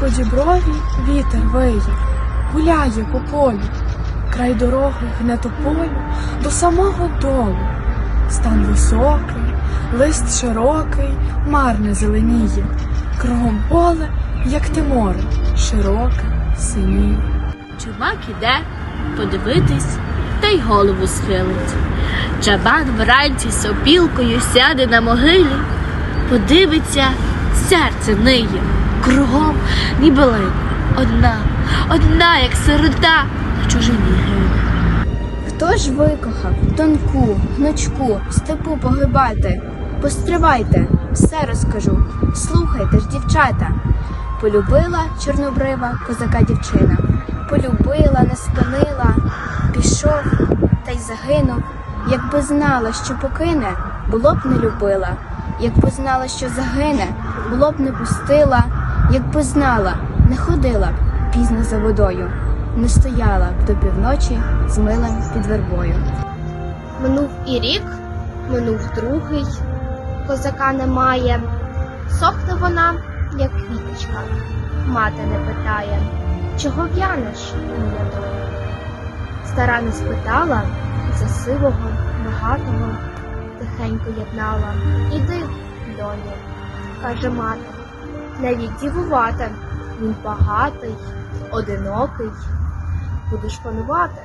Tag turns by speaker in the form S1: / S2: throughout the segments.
S1: По діброві вітер виє, гуляє по полю, край дороги гне тополю до самого долу. Стан високий, лист широкий, марне зеленіє, кругом поле, як те море, широке, синіє.
S2: Чумак іде подивитись та й голову схилить. Чабан вранці сопілкою сяде на могилі, подивиться, серце ниє, кругом ніби лине. Одна, одна, як сирота, на чужині гине.
S3: Хто ж викохав тонку, гнучку, степу погибати? Постривайте, все розкажу. Слухайте ж, дівчата. Полюбила чорнобрива козака дівчина. Полюбила, не спинила, пішов та й загинув. Якби знала, що покине, було б не любила. Якби знала, що загине, було б не пустила. Якби знала, не ходила б пізно за водою, не стояла б до півночі з милим під вербою.
S4: Минув і рік, минув другий, козака немає. Сохне вона, як квіточка. Мати не питає, чого в'янеш, доля. Стара не спитала, за сивого, багатого, тихенько єднала. Іди, доню, каже мати, навіть дівувати. Він багатий, одинокий. Будеш панувати.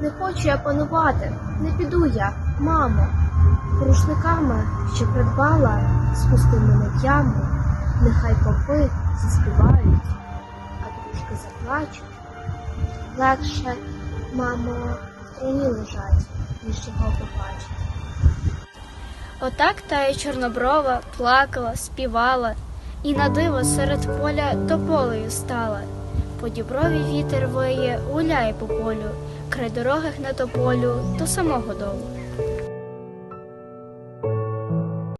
S4: Не хочу я панувати, не піду я, мамо. Рушниками, що придбала, спусти мене в яму, нехай попи заспівають, а дружки заплачуть. Легше, мамо, в троні лежать, ніж його побачить.
S5: Отак та й чорноброва плакала, співала, і на диво серед поля тополею стала. По діброві вітер виє, гуляє по полю, край дороги на тополю до самого долу.